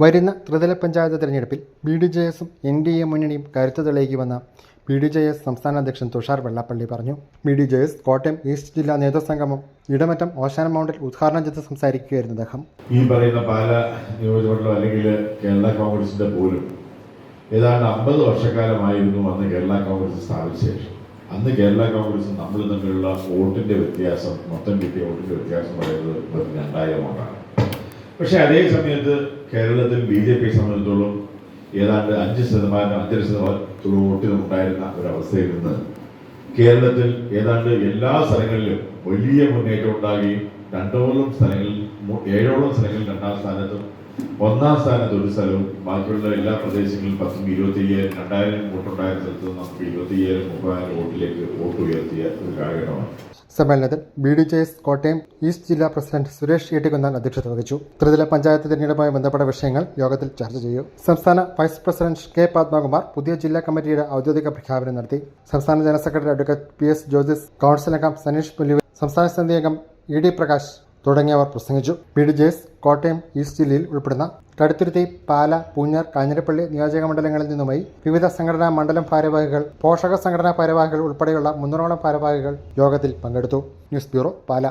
വരുന്ന ത്രിതല പഞ്ചായത്ത് തെരഞ്ഞെടുപ്പിൽ ബി ഡി ജെ എസും എൻ ഡി എ മുന്നണിയും കരുത്ത് തെളിയിക്കുമെന്ന് ബി ഡി ജെ എസ് സംസ്ഥാന അധ്യക്ഷൻ തുഷാർ വെള്ളാപ്പള്ളി പറഞ്ഞു. B D J S Kottayam east ജില്ലാ നേതൃസംഗമം ഇടമറ്റം ഓശാന മൗണ്ടിൽ ഉദ്ഘാടനം ചെയ്ത് സംസാരിക്കുകയായിരുന്നു അദ്ദേഹം. ഈ പറയുന്ന പാല നിയോജകമണ്ഡലം അല്ലെങ്കിൽ കേരള കോൺഗ്രസിന്റെ പോലും ഏതാണ്ട് അമ്പത് വർഷക്കാലമായിരുന്നു അന്ന് കേരള കോൺഗ്രസ് സ്ഥാപിച്ച ശേഷം. അന്ന് കേരള കോൺഗ്രസ് നമ്മൾ തമ്മിലുള്ള വോട്ടിന്റെ വ്യത്യാസം മൊത്തം കിട്ടിയ വോട്ടിന്റെ വ്യത്യാസം പറയുന്നത് രണ്ടായിരം വോട്ടാണ്. പക്ഷേ അതേ സമയത്ത് കേരളത്തിൽ ബി ജെ പി സംബന്ധിച്ചിടത്തോളം ഏതാണ്ട് അഞ്ച് ശതമാനം അഞ്ചര ശതമാനത്തോളം വോട്ടുകൾ ഉണ്ടായിരുന്ന ഒരവസ്ഥയിൽ നിന്ന് കേരളത്തിൽ ഏതാണ്ട് എല്ലാ സ്ഥലങ്ങളിലും വലിയ മുന്നേറ്റം ഉണ്ടാകുകയും രണ്ടോളം സ്ഥലങ്ങളിൽ ഏഴോളം സ്ഥലങ്ങളിൽ രണ്ടാം സ്ഥാനത്തും ഒന്നാം സ്ഥാനത്ത് ഒരു സ്ഥലവും ബാക്കിയുള്ള എല്ലാ പ്രദേശങ്ങളിലും പത്തും ഇരുപത്തി അയ്യായിരം രണ്ടായിരം വോട്ടുണ്ടായ സ്ഥലത്ത് നമുക്ക് ഇരുപത്തി അയ്യായിരം മുപ്പതിനായിരം വോട്ടിലേക്ക് വോട്ട് ഉയർത്തിയ ഒരു കാലഘട്ടമാണ്. സമ്മേളനത്തിൽ B D J S Kottayam east ജില്ലാ പ്രസിഡന്റ് സുരേഷ് ഏട്ടിക്കുന്നാൻ അധ്യക്ഷത വഹിച്ചു. ത്രിതല പഞ്ചായത്ത് തിരഞ്ഞെടുപ്പുമായി ബന്ധപ്പെട്ട വിഷയങ്ങൾ യോഗത്തിൽ ചർച്ച ചെയ്യും സംസ്ഥാന വൈസ് പ്രസിഡന്റ് കെ പത്മകുമാർ പുതിയ ജില്ലാ കമ്മിറ്റിയുടെ ഔദ്യോഗിക പ്രഖ്യാപനം നടത്തി. സംസ്ഥാന general secretary advocate P S Joseph council അംഗം സനീഷ് പുല്ലുവ സംസ്ഥാന സമിതി അംഗം ഇ ഡി പ്രകാശ് തുടങ്ങിയവർ പ്രസംഗിച്ചു. ജെ കോട്ടയം ഈസ്റ്റ് ജില്ലയിൽ ഉൾപ്പെടുന്ന കടുത്തുരുത്തി പാല പൂഞ്ഞാർ കാഞ്ഞിരപ്പള്ളി നിയോജക മണ്ഡലങ്ങളിൽ നിന്നുമായി വിവിധ സംഘടനാ മണ്ഡലം ഭാരവാഹികൾ പോഷക സംഘടനാ ഭാരവാഹികൾ ഉൾപ്പെടെയുള്ള മുന്നൂറോളം ഭാരവാഹികൾ യോഗത്തിൽ പങ്കെടുത്തു. News bureau Pala.